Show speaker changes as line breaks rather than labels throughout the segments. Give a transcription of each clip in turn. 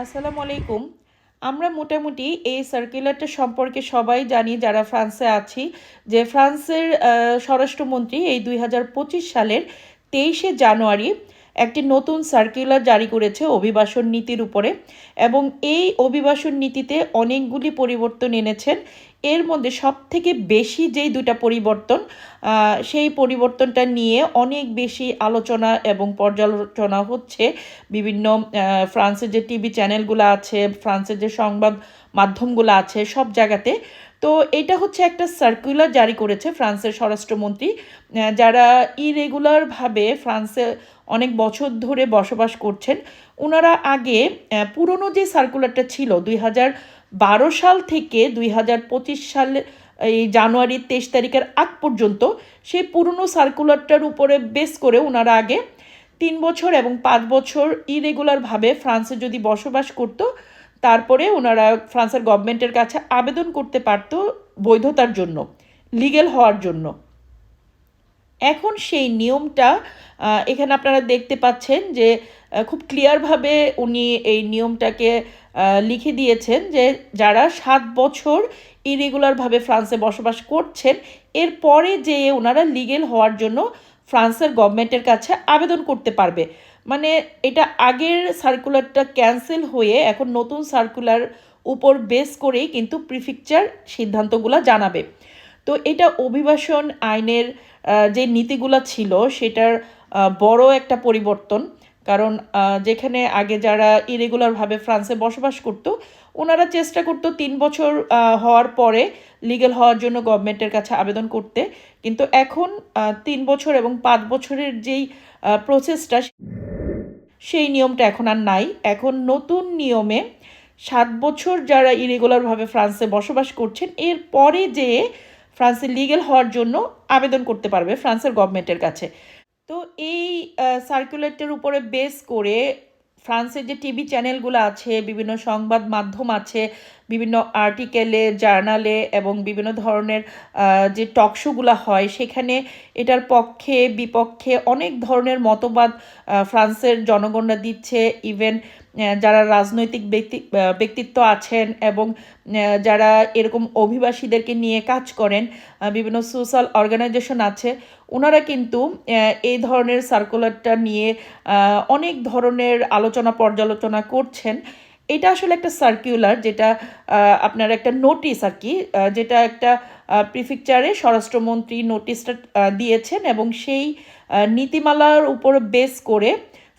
আসসালামু আলাইকুম। আমরা মোটামুটি এই সার্কুলারটা সম্পর্কে সবাই জানি, যারা ফ্রান্সে আছি, যে ফ্রান্সের স্বরাষ্ট্রমন্ত্রী এই দুই হাজার পঁচিশ সালের তেইশে জানুয়ারি একটি নতুন সার্কুলার জারি করেছে অভিবাসন নীতির উপরে এবং এই অভিবাসন নীতিতে অনেকগুলি পরিবর্তন এনেছেন। এর মধ্যে সব থেকে বেশি যেই দুটা পরিবর্তন সেই পরিবর্তনটা নিয়ে অনেক বেশি আলোচনা এবং পর্যালোচনা হচ্ছে। বিভিন্ন ফ্রান্সের যে টিভি চ্যানেলগুলো আছে, ফ্রান্সের যে সংবাদ মাধ্যমগুলো আছে, সব জায়গাতে তো এটা হচ্ছে একটা সার্কুলার জারি করেছে ফ্রান্সের স্বরাষ্ট্রমন্ত্রী যারা ইরেগুলারভাবে ফ্রান্সে অনেক বছর ধরে বসবাস করছেন। ওনারা আগে পুরনো যে সার্কুলারটা ছিল, দুই হাজার বারো সাল থেকে দুই হাজার পঁচিশ সালে, এই জানুয়ারির তেইশ তারিখের আগ পর্যন্ত সেই পুরনো সার্কুলারটার উপরে বেস করে ওনারা আগে তিন বছর এবং পাঁচ বছর ইরেগুলারভাবে ফ্রান্সে যদি বসবাস করত তারপরে ওনারা ফ্রান্সের গভর্নমেন্টের কাছে আবেদন করতে পারতো বৈধতার জন্য লিগেল হওয়ার জন্য। এখন সেই নিয়মটা এখানে আপনারা দেখতে পাচ্ছেন যে খুব ক্লিয়ারভাবে উনি এই নিয়মটাকে লিখে দিয়েছেন যে, যারা সাত বছর ইরেগুলারভাবে ফ্রান্সে বসবাস করছেন, এরপরে যে ওনারা লিগেল হওয়ার জন্য ফ্রান্সের গভর্নমেন্টের কাছে আবেদন করতে পারবে। মানে এটা আগের সার্কুলারটা ক্যান্সেল হয়ে এখন নতুন সার্কুলার উপর বেস করেই কিন্তু প্রিফিকচার সিদ্ধান্তগুলো জানাবে। তো এটা অভিবাসন আইনের যে নীতিগুলো ছিল সেটার বড় একটা পরিবর্তন। কারণ যেখানে আগে যারা ইরেগুলারভাবে ফ্রান্সে বসবাস করতো, ওনারা চেষ্টা করতো তিন বছর হওয়ার পরে লিগ্যাল হওয়ার জন্য গভর্নমেন্টের কাছে আবেদন করতে। কিন্তু এখন তিন বছর এবং পাঁচ বছরের যেই প্রসেসটা সেই নিয়মটা এখন আর নাই। এখন নতুন নিয়মে সাত বছর যারা ইরেগুলারভাবে ফ্রান্সে বসবাস করছেন, এর পরে যে ফ্রান্সে লিগেল হওয়ার জন্য আবেদন করতে পারবে ফ্রান্সের গভর্নমেন্টের কাছে। তো এই সার্কুলেটের উপরে বেস করে ফ্রান্সের যে টিভি চ্যানেলগুলো আছে, বিভিন্ন সংবাদ মাধ্যম আছে বিভিন্ন আর্টিকেলে, জার্নালে এবং বিভিন্ন ধরনের যে টকশোগুলো হয়, সেখানে এটার পক্ষে, বিপক্ষে অনেক ধরনের মতবাদ ফ্রান্সের জনগণরা দিচ্ছে। ইভেন যারা রাজনৈতিক ব্যক্তি ব্যক্তিত্ব আছেন এবং যারা এরকম অভিবাসীদেরকে নিয়ে কাজ করেন বিভিন্ন সোশ্যাল অর্গানাইজেশন আছে, ওনারা কিন্তু এই ধরনের সার্কুলারটা নিয়ে অনেক ধরনের আলোচনা পর্যালোচনা করছেন। এটা আসলে একটা সার্কুলার যেটা আপনার একটা নোটিস আর কি যেটা একটা প্রিফিকচারে স্বরাষ্ট্রমন্ত্রী নোটিশটা দিয়েছেন এবং সেই নীতিমালার উপর বেস করে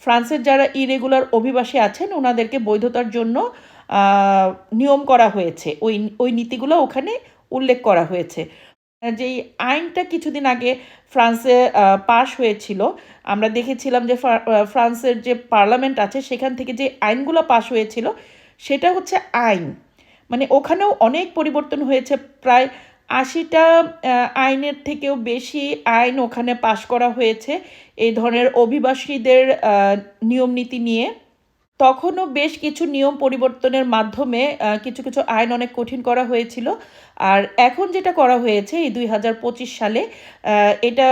ফ্রান্সের যারা ইরেগুলার অভিবাসী আছেন, ওনাদেরকে বৈধতার জন্য নিয়ম করা হয়েছে। ওই ওই নীতিগুলো ওখানে উল্লেখ করা হয়েছে। যেই আইনটা কিছুদিন আগে ফ্রান্সে পাশ হয়েছিল, আমরা দেখেছিলাম যে ফ্রান্সের যে পার্লামেন্ট আছে, সেখান থেকে যে আইনগুলো পাশ হয়েছিল, সেটা হচ্ছে আইন। মানে ওখানেও অনেক পরিবর্তন হয়েছে, প্রায় আশিটা আইনের থেকেও বেশি আইন ওখানে পাশ করা হয়েছে, এই ধরনের অভিবাসীদের নিয়ম নীতি নিয়ে। তখনও বেশ কিছু নিয়ম পরিবর্তনের মাধ্যমে কিছু কিছু আইন অনেক কঠিন করা হয়েছিল। আর এখন যেটা করা হয়েছে, এই দুই হাজার পঁচিশ সালে এটা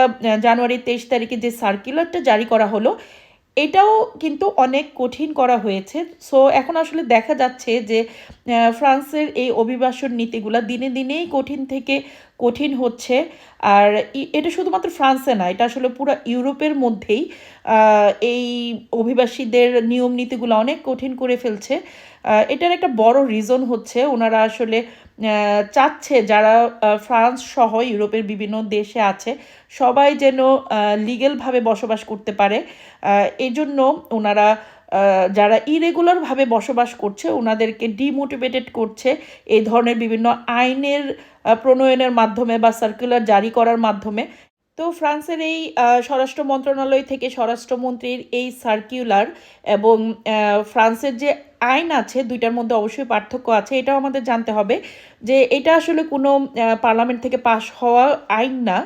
জানুয়ারি তেইশ তারিখে যে সার্কুলারটা জারি করা হলো এটাও কিন্তু অনেক কঠিন করা হয়েছে। সো এখন আসলে দেখা যাচ্ছে যে ফ্রান্সের এই অভিবাসন নীতিগুলা দিনে দিনেই কঠিন থেকে কঠিন হচ্ছে। আর এটা শুধুমাত্র ফ্রান্সে না, এটা আসলে পুরো ইউরোপের মধ্যেই এই অভিবাসীদের নিয়ম নীতিগুলো অনেক কঠিন করে ফেলছে। এটার একটা বড় রিজন হচ্ছে, ওনারা আসলে চাচ্ছে যারা ফ্রান্স সহ ইউরোপের বিভিন্ন দেশে আছে, সবাই যেন লিগেলভাবে বসবাস করতে পারে। এই জন্য ওনারা যারা ইরেগুলারভাবে বসবাস করছে, ওনাদেরকে ডিমোটিভেটেড করছে এই ধরনের বিভিন্ন আইনের প্রণয়নের মাধ্যমে বা সার্কুলার জারি করার মাধ্যমে। তো ফ্রান্সের এই স্বরাষ্ট্র মন্ত্রণালয় থেকে স্বরাষ্ট্রমন্ত্রীর এই সার্কিউলার এবং ফ্রান্সের যে আইন আছে, দুইটার মধ্যে অবশ্যই পার্থক্য আছে, এটাও আমাদের জানতে হবে যে এটা আসলে কোনো পার্লামেন্ট থেকে পাশ হওয়া আইন না।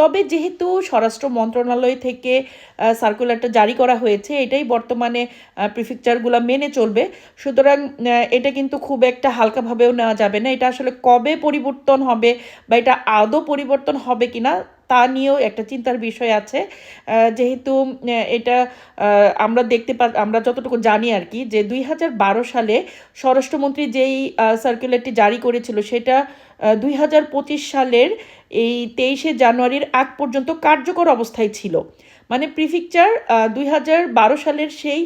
তবে যেহেতু স্বরাষ্ট্র মন্ত্রণালয় থেকে সার্কুলারটা জারি করা হয়েছে, এটাই বর্তমানে প্রিফেকচারগুলো মেনে চলবে। সুতরাং এটা কিন্তু খুব একটা হালকাভাবেও নেওয়া যাবে না। এটা আসলে কবে পরিবর্তন হবে বা এটা আদৌ পরিবর্তন হবে কিনা, তা নিয়েও একটা চিন্তার বিষয় আছে। যেহেতু এটা আমরা দেখতে পা, আমরা যতটুকু জানি আর কি, যে দুই হাজার বারো সালে স্বরাষ্ট্রমন্ত্রী যেই সার্কুলারটি জারি করেছিল, সেটা দুই হাজার পঁচিশ সালের এই তেইশে জানুয়ারির আগ পর্যন্ত কার্যকর অবস্থায় ছিল। মানে প্রিফিকচার দুই হাজার বারো সালের সেই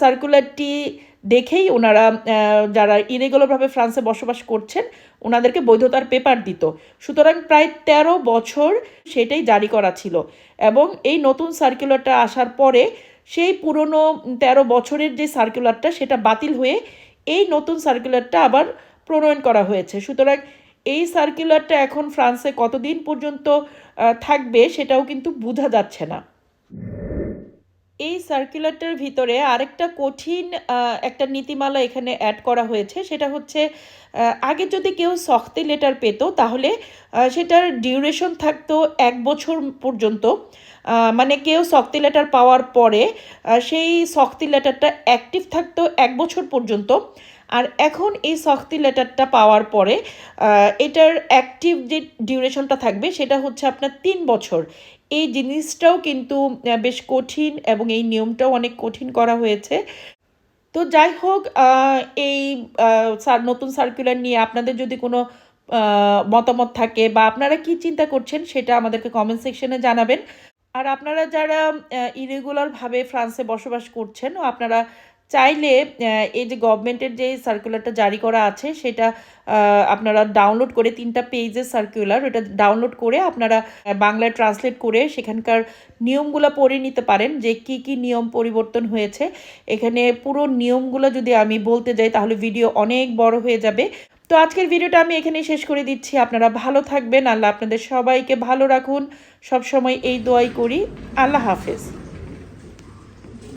সার্কুলারটি দেখেই ওনারা যারা ইরেগুলারভাবে ফ্রান্সে বসবাস করছেন, ওনাদেরকে বৈধতার পেপার দিত। সুতরাং প্রায় তেরো বছর সেটাই জারি করা ছিল এবং এই নতুন সার্কুলারটা আসার পরে সেই পুরনো তেরো বছরের যে সার্কুলারটা, সেটা বাতিল হয়ে এই নতুন সার্কুলারটা আবার প্রণয়ন করা হয়েছে। সুতরাং এই সার্কুলারটা এখন ফ্রান্সে কতদিন পর্যন্ত থাকবে সেটাও কিন্তু বোঝা যাচ্ছে না। এই সার্কুলারটার ভিতরে আরেকটা কঠিন একটা নীতিমালা এখানে অ্যাড করা হয়েছে। সেটা হচ্ছে আগে যদি কেউ সখতি লেটার পেত, তাহলে সেটার ডিউরেশন থাকতো এক বছর পর্যন্ত। মানে কেউ শক্তি লেটার পাওয়ার পরে সেই শক্তি লেটারটা অ্যাক্টিভ থাকতো এক বছর পর্যন্ত। আর এখন এই শক্তি লেটারটা পাওয়ার পরে এটার অ্যাক্টিভ যে ডিউরেশনটা থাকবে, সেটা হচ্ছে আপনার তিন বছর। এই জিনিসটাও কিন্তু বেশ কঠিন এবং এই নিয়মটাও অনেক কঠিন করা হয়েছে। তো যাই হোক এই নতুন সার্কুলার নিয়ে আপনাদের যদি কোনো মতামত থাকে বা আপনারা কি চিন্তা করছেন, সেটা আমাদেরকে কমেন্ট সেকশনে জানাবেন। আর আপনারা যারা ইরেগুলারভাবে ফ্রান্সে বসবাস করছেন, আপনারা চাইলে এই যে গভর্নমেন্টের যে সার্কুলারটা জারি করা আছে, সেটা আপনারা ডাউনলোড করে তিনটা পেজের সার্কুলার ওটা ডাউনলোড করে আপনারা বাংলায় ট্রান্সলেট করে সেখানকার নিয়মগুলো পড়ে নিতে পারেন, যে কি কি নিয়ম পরিবর্তন হয়েছে। এখানে পুরো নিয়মগুলো যদি আমি বলতে যাই, তাহলে ভিডিও অনেক বড় হয়ে যাবে। তো আজকের ভিডিওটা আমি এখানেই শেষ করে দিচ্ছি। আপনারা ভালো থাকবেন। আল্লাহ আপনাদের সবাইকে ভালো রাখুন। সবসময় এই দোয়াই করি। আল্লাহ হাফেজ।